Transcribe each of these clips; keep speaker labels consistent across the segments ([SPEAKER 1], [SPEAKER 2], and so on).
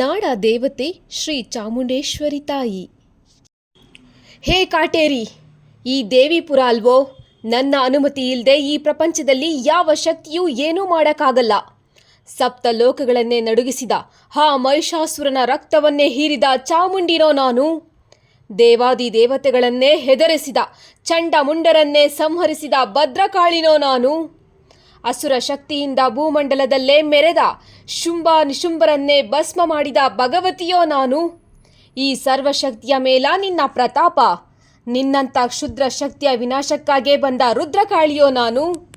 [SPEAKER 1] ನಾಡ ದೇವತೆ ಶ್ರೀ ಚಾಮುಂಡೇಶ್ವರಿ ತಾಯಿ. ಹೇ ಕಾಟೇರಿ, ಈ ದೇವಿಪುರ ಅಲ್ವೋ? ನನ್ನ ಅನುಮತಿ ಇಲ್ಲದೆ ಈ ಪ್ರಪಂಚದಲ್ಲಿ ಯಾವ ಶಕ್ತಿಯೂ ಏನೂ ಮಾಡೋಕ್ಕಾಗಲ್ಲ. ಸಪ್ತ ಲೋಕಗಳನ್ನೇ ನಡುಗಿಸಿದ ಹಾ ಮಹಿಷಾಸುರನ ರಕ್ತವನ್ನೇ ಹೀರಿದ ಚಾಮುಂಡಿನೋ ನಾನು? ದೇವಾದಿ ದೇವತೆಗಳನ್ನೇ ಹೆದರಿಸಿದ ಚಂಡ ಮುಂಡರನ್ನೇ ಸಂಹರಿಸಿದ ಭದ್ರಕಾಳಿನೋ ನಾನು? ಅಸುರ ಶಕ್ತಿಯಿಂದ ಭೂಮಂಡಲದಲ್ಲೇ ಮೆರೆದ ಶುಂಭ ನಿಶುಂಭರನ್ನೇ ಭಸ್ಮ ಮಾಡಿದ ಭಗವತಿಯೋ ನಾನು? ಈ ಸರ್ವಶಕ್ತಿಯ ಮೇಲ ನಿನ್ನ ಪ್ರತಾಪ. ನಿನ್ನಂಥ ಕ್ಷುದ್ರ ಶಕ್ತಿಯ ವಿನಾಶಕ್ಕಾಗೇ ಬಂದ ರುದ್ರಕಾಳಿಯೋ ನಾನು?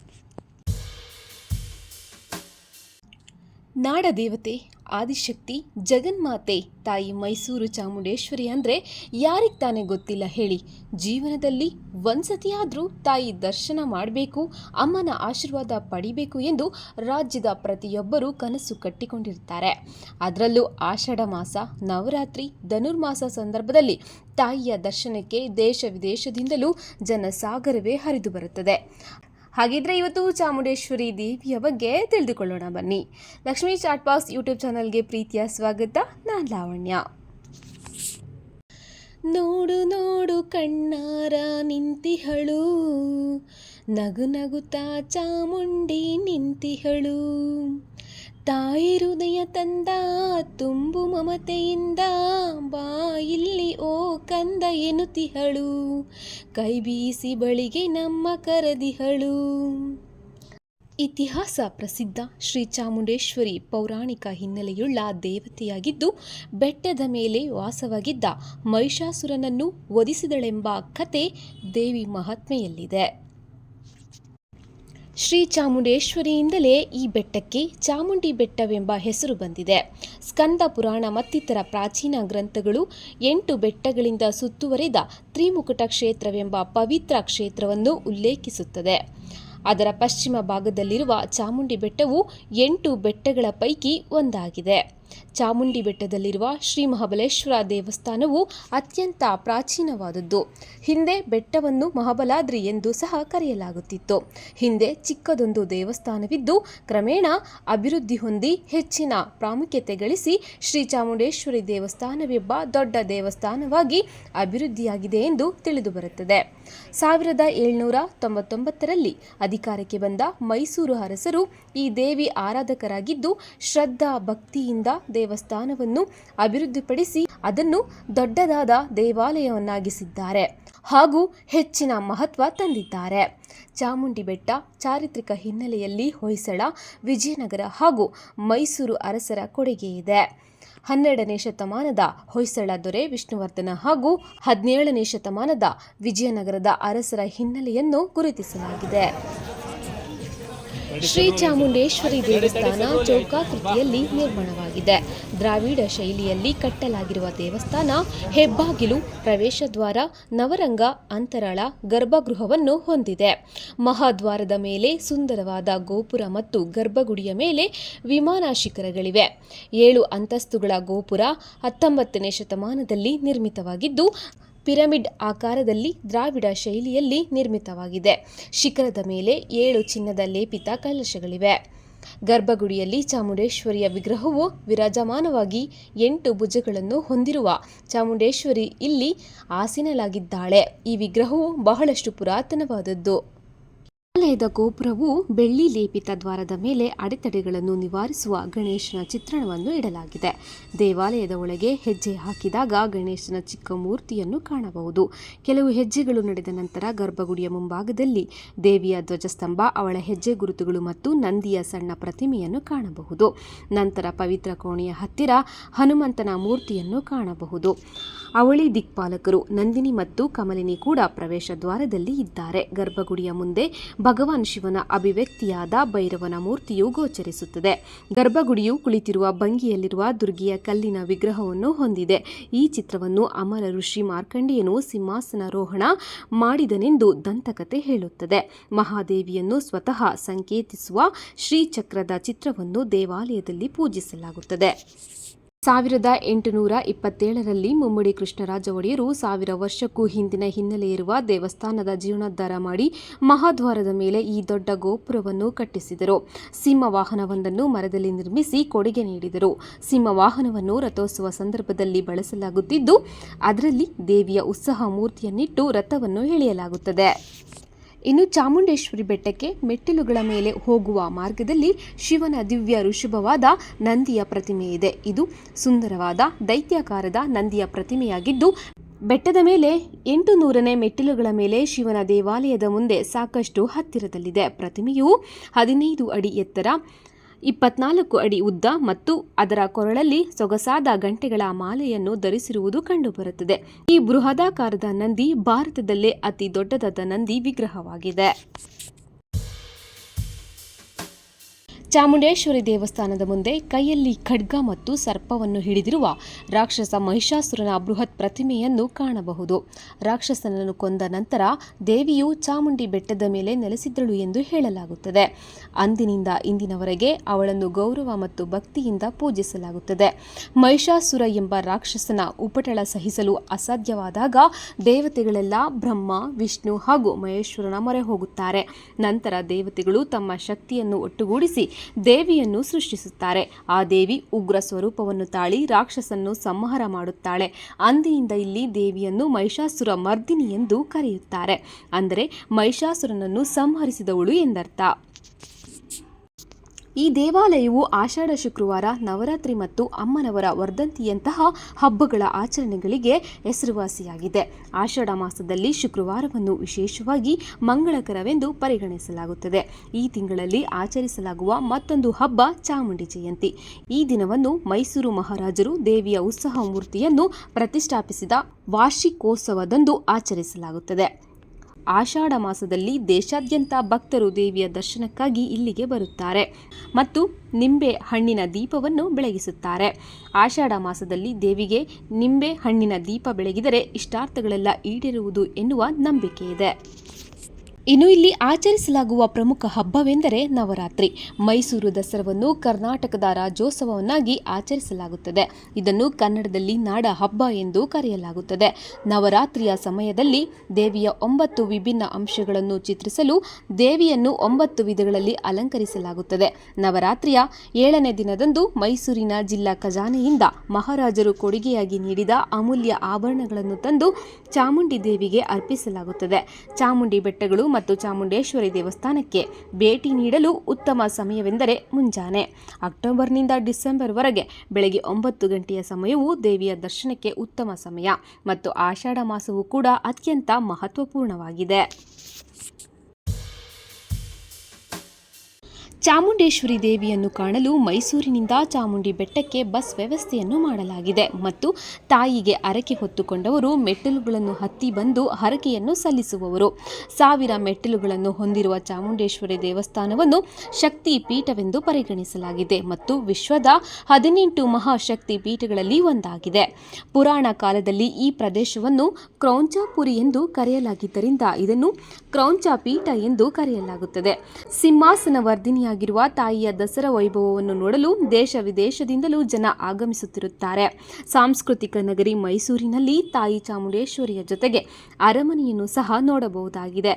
[SPEAKER 1] ನಾಡದೇವತೆ ಆದಿಶಕ್ತಿ ಜಗನ್ಮಾತೆ ತಾಯಿ ಮೈಸೂರು ಚಾಮುಂಡೇಶ್ವರಿ ಅಂದರೆ ಯಾರಿಗೆ ತಾನೇ ಗೊತ್ತಿಲ್ಲ ಹೇಳಿ. ಜೀವನದಲ್ಲಿ ಒಂದ್ಸತಿಯಾದರೂ ತಾಯಿ ದರ್ಶನ ಮಾಡಬೇಕು, ಅಮ್ಮನ ಆಶೀರ್ವಾದ ಪಡಿಬೇಕು ಎಂದು ರಾಜ್ಯದ ಪ್ರತಿಯೊಬ್ಬರೂ ಕನಸು ಕಟ್ಟಿಕೊಂಡಿರ್ತಾರೆ. ಅದರಲ್ಲೂ ಆಷಾಢ ಮಾಸ, ನವರಾತ್ರಿ, ಧನುರ್ಮಾಸ ಸಂದರ್ಭದಲ್ಲಿ ತಾಯಿಯ ದರ್ಶನಕ್ಕೆ ದೇಶ ವಿದೇಶದಿಂದಲೂ ಜನಸಾಗರವೇ ಹರಿದು ಬರುತ್ತದೆ. ಹಾಗಿದ್ರೆ ಇವತ್ತು ಚಾಮುಂಡೇಶ್ವರಿ ದೇವಿಯ ಬಗ್ಗೆ ತಿಳಿದುಕೊಳ್ಳೋಣ ಬನ್ನಿ. ಲಕ್ಷ್ಮೀ ಚಾಟ್ ಬಾಕ್ಸ್ ಯೂಟ್ಯೂಬ್ ಚಾನಲ್ಗೆ ಪ್ರೀತಿಯ ಸ್ವಾಗತ. ನಾನು ಲಾವಣ್ಯ. ನೋಡು ನೋಡು ಕಣ್ಣಾರ ನಿಂತಿಹಳು. ನಗು ನಗುತ್ತಾ ಚಾಮುಂಡಿ ನಿಂತಿಹಳು. ತಾಯಿ ಹೃದಯ ತಂದ, ತುಂಬು ಮಮತೆಯಿಂದ ಬಾ ಇಲ್ಲಿ ಓ ಕಂದ ಎನ್ನುತ್ತಿಹಳು ಕೈ ಬೀಸಿ ಬಳಿಗೆ ನಮ್ಮ ಕರದಿಹಳು. ಇತಿಹಾಸ ಪ್ರಸಿದ್ಧ ಶ್ರೀ ಚಾಮುಂಡೇಶ್ವರಿ ಪೌರಾಣಿಕ ಹಿನ್ನೆಲೆಯುಳ್ಳ ದೇವತೆಯಾಗಿದ್ದು, ಬೆಟ್ಟದ ಮೇಲೆ ವಾಸವಾಗಿದ್ದ ಮಹಿಷಾಸುರನನ್ನು ವಧಿಸಿದಳೆಂಬ ಕತೆ ದೇವಿ ಮಹಾತ್ಮೆಯಲ್ಲಿದೆ. ಶ್ರೀ ಚಾಮುಂಡೇಶ್ವರಿಯಿಂದಲೇ ಈ ಬೆಟ್ಟಕ್ಕೆ ಚಾಮುಂಡಿ ಬೆಟ್ಟವೆಂಬ ಹೆಸರು ಬಂದಿದೆ. ಸ್ಕಂದ ಪುರಾಣ ಮತ್ತಿತರ ಪ್ರಾಚೀನ ಗ್ರಂಥಗಳು ಎಂಟು ಬೆಟ್ಟಗಳಿಂದ ಸುತ್ತುವರಿದ ತ್ರಿಮುಕುಟ ಕ್ಷೇತ್ರವೆಂಬ ಪವಿತ್ರ ಕ್ಷೇತ್ರವನ್ನು ಉಲ್ಲೇಖಿಸುತ್ತದೆ. ಅದರ ಪಶ್ಚಿಮ ಭಾಗದಲ್ಲಿರುವ ಚಾಮುಂಡಿ ಬೆಟ್ಟವು ಎಂಟು ಬೆಟ್ಟಗಳ ಪೈಕಿ ಒಂದಾಗಿದೆ. ಚಾಮುಂಡಿ ಬೆಟ್ಟದಲ್ಲಿರುವ ಶ್ರೀ ಮಹಾಬಲೇಶ್ವರ ದೇವಸ್ಥಾನವು ಅತ್ಯಂತ ಪ್ರಾಚೀನವಾದದ್ದು. ಹಿಂದೆ ಬೆಟ್ಟವನ್ನು ಮಹಾಬಲಾದ್ರಿ ಎಂದು ಸಹ ಕರೆಯಲಾಗುತ್ತಿತ್ತು. ಹಿಂದೆ ಚಿಕ್ಕದೊಂದು ದೇವಸ್ಥಾನವಿದ್ದು, ಕ್ರಮೇಣ ಅಭಿವೃದ್ಧಿ ಹೊಂದಿ ಹೆಚ್ಚಿನ ಪ್ರಾಮುಖ್ಯತೆ ಗಳಿಸಿ ಶ್ರೀ ಚಾಮುಂಡೇಶ್ವರಿ ದೇವಸ್ಥಾನವೆಂಬ ದೊಡ್ಡ ದೇವಸ್ಥಾನವಾಗಿ ಅಭಿವೃದ್ಧಿಯಾಗಿದೆ ಎಂದು ತಿಳಿದುಬರುತ್ತದೆ. ಸಾವಿರದ ಏಳ್ನೂರ ತೊಂಬತ್ತೊಂಬತ್ತರಲ್ಲಿ ಅಧಿಕಾರಕ್ಕೆ ಬಂದ ಮೈಸೂರು ಅರಸರು ಈ ದೇವಿ ಆರಾಧಕರಾಗಿದ್ದು, ಶ್ರದ್ಧಾ ಭಕ್ತಿಯಿಂದ ದೇವಸ್ಥಾನವನ್ನು ಅಭಿವೃದ್ಧಿಪಡಿಸಿ ಅದನ್ನು ದೊಡ್ಡದಾದ ದೇವಾಲಯವನ್ನಾಗಿಸಿದ್ದಾರೆ ಹಾಗೂ ಹೆಚ್ಚಿನ ಮಹತ್ವ ತಂದಿದ್ದಾರೆ. ಚಾಮುಂಡಿ ಬೆಟ್ಟ ಚಾರಿತ್ರಿಕ ಹಿನ್ನೆಲೆಯಲ್ಲಿ ಹೊಯ್ಸಳ, ವಿಜಯನಗರ ಹಾಗೂ ಮೈಸೂರು ಅರಸರ ಕೊಡುಗೆ ಇದೆ. ಹನ್ನೆರಡನೇ ಶತಮಾನದ ಹೊಯ್ಸಳ ದೊರೆ ವಿಷ್ಣುವರ್ಧನ ಹಾಗೂ ಹದಿನೇಳನೇ ಶತಮಾನದ ವಿಜಯನಗರದ ಅರಸರ ಹಿನ್ನೆಲೆಯನ್ನು ಗುರುತಿಸಲಾಗಿದೆ. ಶ್ರೀ ಚಾಮುಂಡೇಶ್ವರಿ ದೇವಸ್ಥಾನ ಚೌಕಾಕೃತಿಯಲ್ಲಿ ನಿರ್ಮಾಣವಾಗಿದೆ. ದ್ರಾವಿಡ ಶೈಲಿಯಲ್ಲಿ ಕಟ್ಟಲಾಗಿರುವ ದೇವಸ್ಥಾನ ಹೆಬ್ಬಾಗಿಲು ಪ್ರವೇಶ ದ್ವಾರ ನವರಂಗ, ಅಂತರಾಳ, ಗರ್ಭಗೃಹವನ್ನು ಹೊಂದಿದೆ. ಮಹಾದ್ವಾರದ ಮೇಲೆ ಸುಂದರವಾದ ಗೋಪುರ ಮತ್ತು ಗರ್ಭಗುಡಿಯ ಮೇಲೆ ವಿಮಾನ ಶಿಖರಗಳಿವೆ ಏಳು ಅಂತಸ್ತುಗಳ ಗೋಪುರ ಹತ್ತೊಂಬತ್ತನೇ ಶತಮಾನದಲ್ಲಿ ನಿರ್ಮಿತವಾಗಿದ್ದು ಪಿರಮಿಡ್ ಆಕಾರದಲ್ಲಿ ದ್ರಾವಿಡ ಶೈಲಿಯಲ್ಲಿ ನಿರ್ಮಿತವಾಗಿದೆ. ಶಿಖರದ ಮೇಲೆ ಏಳು ಚಿನ್ನದ ಲೇಪಿತ ಕಲಶಗಳಿವೆ. ಗರ್ಭಗುಡಿಯಲ್ಲಿ ಚಾಮುಂಡೇಶ್ವರಿಯ ವಿಗ್ರಹವು ವಿರಾಜಮಾನವಾಗಿ ಎಂಟು ಭುಜಗಳನ್ನು ಹೊಂದಿರುವ ಚಾಮುಂಡೇಶ್ವರಿ ಇಲ್ಲಿ ಆಸೀನಲಾಗಿದ್ದಾಳೆ ಈ ವಿಗ್ರಹವು ಬಹಳಷ್ಟು ಪುರಾತನವಾದದ್ದು. ದೇವಾಲಯದ ಗೋಪುರವು ಬೆಳ್ಳಿ ಲೇಪಿತ ದ್ವಾರದ ಮೇಲೆ ಅಡೆತಡೆಗಳನ್ನು ನಿವಾರಿಸುವ ಗಣೇಶನ ಚಿತ್ರಣವನ್ನು ಇಡಲಾಗಿದೆ. ದೇವಾಲಯದ ಒಳಗೆ ಹೆಜ್ಜೆ ಹಾಕಿದಾಗ ಗಣೇಶನ ಚಿಕ್ಕ ಮೂರ್ತಿಯನ್ನು ಕಾಣಬಹುದು. ಕೆಲವು ಹೆಜ್ಜೆಗಳು ನಡೆದ ನಂತರ ಗರ್ಭಗುಡಿಯ ಮುಂಭಾಗದಲ್ಲಿ ದೇವಿಯ ಧ್ವಜಸ್ತಂಭ, ಅವಳ ಹೆಜ್ಜೆ ಗುರುತುಗಳು ಮತ್ತು ನಂದಿಯ ಸಣ್ಣ ಪ್ರತಿಮೆಯನ್ನು ಕಾಣಬಹುದು. ನಂತರ ಪವಿತ್ರ ಕೋಣೆಯ ಹತ್ತಿರ ಹನುಮಂತನ ಮೂರ್ತಿಯನ್ನು ಕಾಣಬಹುದು. ಅವಳಿ ದಿಕ್ಪಾಲಕರು ನಂದಿನಿ ಮತ್ತು ಕಮಲಿನಿ ಕೂಡ ಪ್ರವೇಶ ದ್ವಾರದಲ್ಲಿ ಇದ್ದಾರೆ. ಗರ್ಭಗುಡಿಯ ಮುಂದೆ ಭಗವಾನ್ ಶಿವನ ಅಭಿವ್ಯಕ್ತಿಯಾದ ಭೈರವನ ಮೂರ್ತಿಯು ಗೋಚರಿಸುತ್ತದೆ. ಗರ್ಭಗುಡಿಯು ಕುಳಿತಿರುವ ಭಂಗಿಯಲ್ಲಿರುವ ದುರ್ಗಿಯ ಕಲ್ಲಿನ ವಿಗ್ರಹವನ್ನು ಹೊಂದಿದೆ. ಈ ಚಿತ್ರವನ್ನು ಅಮರ ಋಷಿ ಮಾರ್ಕಂಡಿಯನು ಸಿಂಹಾಸನಾರೋಹಣ ಮಾಡಿದನೆಂದು ದಂತಕತೆ ಹೇಳುತ್ತದೆ. ಮಹಾದೇವಿಯನ್ನು ಸ್ವತಃ ಸಂಕೇತಿಸುವ ಶ್ರೀಚಕ್ರದ ಚಿತ್ರವನ್ನು ದೇವಾಲಯದಲ್ಲಿ ಪೂಜಿಸಲಾಗುತ್ತದೆ. ಸಾವಿರದ ಎಂಟುನೂರ ಇಪ್ಪತ್ತೇಳರಲ್ಲಿ ಮುಮ್ಮಡಿ ಕೃಷ್ಣರಾಜ ಒಡೆಯರು ಸಾವಿರ ವರ್ಷಕ್ಕೂ ಹಿಂದಿನ ಹಿನ್ನೆಲೆ ಇರುವ ದೇವಸ್ಥಾನದ ಜೀರ್ಣೋದ್ಧಾರ ಮಾಡಿ ಮಹಾದ್ವಾರದ ಮೇಲೆ ಈ ದೊಡ್ಡ ಗೋಪುರವನ್ನು ಕಟ್ಟಿಸಿದರು. ಸಿಂಹವಾಹನವೊಂದನ್ನು ಮರದಲ್ಲಿ ನಿರ್ಮಿಸಿ ಕೊಡುಗೆ ನೀಡಿದರು. ಸಿಂಹವಾಹನವನ್ನು ರಥೋತ್ಸವ ಸಂದರ್ಭದಲ್ಲಿ ಬಳಸಲಾಗುತ್ತಿದ್ದು, ಅದರಲ್ಲಿ ದೇವಿಯ ಉತ್ಸಾಹ ಮೂರ್ತಿಯನ್ನಿಟ್ಟು ರಥವನ್ನು ಎಳೆಯಲಾಗುತ್ತದೆ. ಇನ್ನು ಚಾಮುಂಡೇಶ್ವರಿ ಬೆಟ್ಟಕ್ಕೆ ಮೆಟ್ಟಿಲುಗಳ ಮೇಲೆ ಹೋಗುವ ಮಾರ್ಗದಲ್ಲಿ ಶಿವನ ದಿವ್ಯ ಋಷಭವಾದ ನಂದಿಯ ಪ್ರತಿಮೆ ಇದೆ. ಇದು ಸುಂದರವಾದ, ದೈತ್ಯಾಕಾರದ ನಂದಿಯ ಪ್ರತಿಮೆಯಾಗಿದ್ದು, ಬೆಟ್ಟದ ಮೇಲೆ ಎಂಟು ನೂರನೇ ಮೆಟ್ಟಿಲುಗಳ ಮೇಲೆ ಶಿವನ ದೇವಾಲಯದ ಮುಂದೆ ಸಾಕಷ್ಟು ಹತ್ತಿರದಲ್ಲಿದೆ. ಪ್ರತಿಮೆಯು ಹದಿನೈದು ಅಡಿ ಎತ್ತರ ಇಪ್ಪತ್ನಾಲ್ಕು ಅಡಿ ಉದ್ದ ಮತ್ತು ಅದರ ಕೊರಳಲ್ಲಿ ಸೊಗಸಾದ ಗಂಟೆಗಳ ಮಾಲೆಯನ್ನು ಧರಿಸಿರುವುದು ಕಂಡುಬರುತ್ತದೆ. ಈ ಬೃಹದಾಕಾರದ ನಂದಿ ಭಾರತದಲ್ಲೇ ಅತಿ ದೊಡ್ಡದಾದ ನಂದಿ ವಿಗ್ರಹವಾಗಿದೆ. ಚಾಮುಂಡೇಶ್ವರಿ ದೇವಸ್ಥಾನದ ಮುಂದೆ ಕೈಯಲ್ಲಿ ಖಡ್ಗ ಮತ್ತು ಸರ್ಪವನ್ನು ಹಿಡಿದಿರುವ ರಾಕ್ಷಸ ಮಹಿಷಾಸುರನ ಬೃಹತ್ ಪ್ರತಿಮೆಯನ್ನು ಕಾಣಬಹುದು. ರಾಕ್ಷಸನನ್ನು ಕೊಂದ ನಂತರ ದೇವಿಯು ಚಾಮುಂಡಿ ಬೆಟ್ಟದ ಮೇಲೆ ನೆಲೆಸಿದ್ದಳು ಎಂದು ಹೇಳಲಾಗುತ್ತದೆ. ಅಂದಿನಿಂದ ಇಂದಿನವರೆಗೆ ಅವಳನ್ನು ಗೌರವ ಮತ್ತು ಭಕ್ತಿಯಿಂದ ಪೂಜಿಸಲಾಗುತ್ತದೆ. ಮಹಿಷಾಸುರ ಎಂಬ ರಾಕ್ಷಸನ ಉಪಟಳ ಸಹಿಸಲು ಅಸಾಧ್ಯವಾದಾಗ ದೇವತೆಗಳೆಲ್ಲ ಬ್ರಹ್ಮ, ವಿಷ್ಣು ಹಾಗೂ ಮಹೇಶ್ವರನ ಮೊರೆ ಹೋಗುತ್ತಾರೆ. ನಂತರ ದೇವತೆಗಳು ತಮ್ಮ ಶಕ್ತಿಯನ್ನು ಒಟ್ಟುಗೂಡಿಸಿ ದೇವಿಯನ್ನು ಸೃಷ್ಟಿಸುತ್ತಾರೆ. ಆ ದೇವಿ ಉಗ್ರ ಸ್ವರೂಪವನ್ನು ತಾಳಿ ರಾಕ್ಷಸನ್ನು ಸಂಹಾರ ಮಾಡುತ್ತಾಳೆ. ಅಂದಿನಿಂದ ಇಲ್ಲಿ ದೇವಿಯನ್ನು ಮಹಿಷಾಸುರ ಮರ್ದಿನಿ ಎಂದು ಕರೆಯುತ್ತಾರೆ. ಅಂದರೆ ಮಹಿಷಾಸುರನನ್ನು ಸಂಹರಿಸಿದವಳು ಎಂದರ್ಥ. ಈ ದೇವಾಲಯವು ಆಷಾಢ ಶುಕ್ರವಾರ, ನವರಾತ್ರಿ ಮತ್ತು ಅಮ್ಮನವರ ವರ್ಧಂತಿಯಂತಹ ಹಬ್ಬಗಳ ಆಚರಣೆಗಳಿಗೆ ಹೆಸರುವಾಸಿಯಾಗಿದೆ. ಆಷಾಢ ಮಾಸದಲ್ಲಿ ಶುಕ್ರವಾರವನ್ನು ವಿಶೇಷವಾಗಿ ಮಂಗಳಕರವೆಂದು ಪರಿಗಣಿಸಲಾಗುತ್ತದೆ. ಈ ತಿಂಗಳಲ್ಲಿ ಆಚರಿಸಲಾಗುವ ಮತ್ತೊಂದು ಹಬ್ಬ ಚಾಮುಂಡಿ ಜಯಂತಿ. ಈ ದಿನವನ್ನು ಮೈಸೂರು ಮಹಾರಾಜರು ದೇವಿಯ ಉತ್ಸವ ಮೂರ್ತಿಯನ್ನು ಪ್ರತಿಷ್ಠಾಪಿಸಿದ ವಾರ್ಷಿಕೋತ್ಸವದಂದು ಆಚರಿಸಲಾಗುತ್ತದೆ. ಆಷಾಢ ಮಾಸದಲ್ಲಿ ದೇಶಾದ್ಯಂತ ಭಕ್ತರು ದೇವಿಯ ದರ್ಶನಕ್ಕಾಗಿ ಇಲ್ಲಿಗೆ ಬರುತ್ತಾರೆ ಮತ್ತು ನಿಂಬೆ ಹಣ್ಣಿನ ದೀಪವನ್ನು ಬೆಳಗಿಸುತ್ತಾರೆ. ಆಷಾಢ ಮಾಸದಲ್ಲಿ ದೇವಿಗೆ ನಿಂಬೆ ಹಣ್ಣಿನ ದೀಪ ಬೆಳಗಿದರೆ ಇಷ್ಟಾರ್ಥಗಳೆಲ್ಲ ಈಡೇರುವುದು ಎನ್ನುವ ನಂಬಿಕೆ ಇದೆ ಇನ್ನು ಇಲ್ಲಿ ಆಚರಿಸಲಾಗುವ ಪ್ರಮುಖ ಹಬ್ಬವೆಂದರೆ ನವರಾತ್ರಿ. ಮೈಸೂರು ದಸರಾವನ್ನು ಕರ್ನಾಟಕದ ರಾಜ್ಯೋತ್ಸವವನ್ನಾಗಿ ಆಚರಿಸಲಾಗುತ್ತದೆ. ಇದನ್ನು ಕನ್ನಡದಲ್ಲಿ ನಾಡ ಹಬ್ಬ ಎಂದು ಕರೆಯಲಾಗುತ್ತದೆ. ನವರಾತ್ರಿಯ ಸಮಯದಲ್ಲಿ ದೇವಿಯ ಒಂಬತ್ತು ವಿಭಿನ್ನ ಅಂಶಗಳನ್ನು ಚಿತ್ರಿಸಲು ದೇವಿಯನ್ನು ಒಂಬತ್ತು ವಿಧಗಳಲ್ಲಿ ಅಲಂಕರಿಸಲಾಗುತ್ತದೆ. ನವರಾತ್ರಿಯ ಏಳನೇ ದಿನದಂದು ಮೈಸೂರಿನ ಜಿಲ್ಲಾ ಖಜಾನೆಯಿಂದ ಮಹಾರಾಜರು ಕೊಡುಗೆಯಾಗಿ ನೀಡಿದ ಅಮೂಲ್ಯ ಆಭರಣಗಳನ್ನು ತಂದು ಚಾಮುಂಡಿ ದೇವಿಗೆ ಅರ್ಪಿಸಲಾಗುತ್ತದೆ. ಚಾಮುಂಡಿ ಬೆಟ್ಟಗಳು ಮತ್ತು ಚಾಮುಂಡೇಶ್ವರಿ ದೇವಸ್ಥಾನಕ್ಕೆ ಭೇಟಿ ನೀಡಲು ಉತ್ತಮ ಸಮಯವೆಂದರೆ ಮುಂಜಾನೆ. ಅಕ್ಟೋಬರ್ನಿಂದ ಡಿಸೆಂಬರ್ವರೆಗೆ ಬೆಳಗ್ಗೆ ಒಂಬತ್ತು ಗಂಟೆಯ ಸಮಯವು ದೇವಿಯ ದರ್ಶನಕ್ಕೆ ಉತ್ತಮ ಸಮಯ ಮತ್ತು ಆಷಾಢ ಮಾಸವು ಕೂಡ ಅತ್ಯಂತ ಮಹತ್ವಪೂರ್ಣವಾಗಿದೆ. ಚಾಮುಂಡೇಶ್ವರಿ ದೇವಿಯನ್ನು ಕಾಣಲು ಮೈಸೂರಿನಿಂದ ಚಾಮುಂಡಿ ಬೆಟ್ಟಕ್ಕೆ ಬಸ್ ವ್ಯವಸ್ಥೆಯನ್ನು ಮಾಡಲಾಗಿದೆ ಮತ್ತು ತಾಯಿಗೆ ಹರಕೆ ಹೊತ್ತುಕೊಂಡವರು ಮೆಟ್ಟಿಲುಗಳನ್ನು ಹತ್ತಿ ಬಂದು ಹರಕೆಯನ್ನು ಸಲ್ಲಿಸುವವರು. ಸಾವಿರ ಮೆಟ್ಟಿಲುಗಳನ್ನು ಹೊಂದಿರುವ ಚಾಮುಂಡೇಶ್ವರಿ ದೇವಸ್ಥಾನವನ್ನು ಶಕ್ತಿ ಪೀಠವೆಂದು ಪರಿಗಣಿಸಲಾಗಿದೆ ಮತ್ತು ವಿಶ್ವದ ಹದಿನೆಂಟು ಮಹಾಶಕ್ತಿ ಪೀಠಗಳಲ್ಲಿ ಒಂದಾಗಿದೆ. ಪುರಾಣ ಕಾಲದಲ್ಲಿ ಈ ಪ್ರದೇಶವನ್ನು ಕ್ರೌಂಚಾಪುರಿ ಎಂದು ಕರೆಯಲಾಗಿದ್ದರಿಂದ ಇದನ್ನು ಕ್ರೌಂಚ ಪೀಠ ಎಂದು ಕರೆಯಲಾಗುತ್ತದೆ. ಸಿಂಹಾಸನ ವರ್ಧಿನಿಯಾಗಿರುವ ತಾಯಿಯ ದಸರಾ ವೈಭವವನ್ನು ನೋಡಲು ದೇಶ ವಿದೇಶದಿಂದಲೂ ಜನ ಆಗಮಿಸುತ್ತಿರುತ್ತಾರೆ. ಸಾಂಸ್ಕೃತಿಕ ನಗರಿ ಮೈಸೂರಿನಲ್ಲಿ ತಾಯಿ ಚಾಮುಂಡೇಶ್ವರಿಯ ಜೊತೆಗೆ ಅರಮನೆಯನ್ನು ಸಹ ನೋಡಬಹುದಾಗಿದೆ.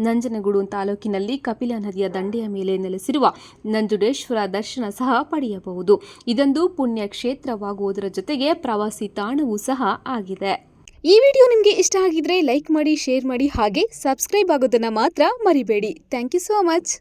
[SPEAKER 1] ನಂಜನಗೂಡು ತಾಲೂಕಿನಲ್ಲಿ ಕಪಿಲ ನದಿಯ ದಂಡೆಯ ಮೇಲೆ ನೆಲೆಸಿರುವ ನಂಜುಡೇಶ್ವರ ದರ್ಶನ ಸಹ ಪಡೆಯಬಹುದು. ಇದೊಂದು ಪುಣ್ಯ ಕ್ಷೇತ್ರವಾಗುವುದರ ಜೊತೆಗೆ ಪ್ರವಾಸಿ ತಾಣವೂ ಸಹ ಆಗಿದೆ. ಈ ವಿಡಿಯೋ ನಿಮಗೆ ಇಷ್ಟ ಆಗಿದ್ರೆ ಲೈಕ್ ಮಾಡಿ, ಶೇರ್ ಮಾಡಿ ಹಾಗೆ ಸಬ್ಸ್ಕ್ರೈಬ್ ಆಗೋದನ್ನು ಮಾತ್ರ ಮರಿಬೇಡಿ. Thank you so much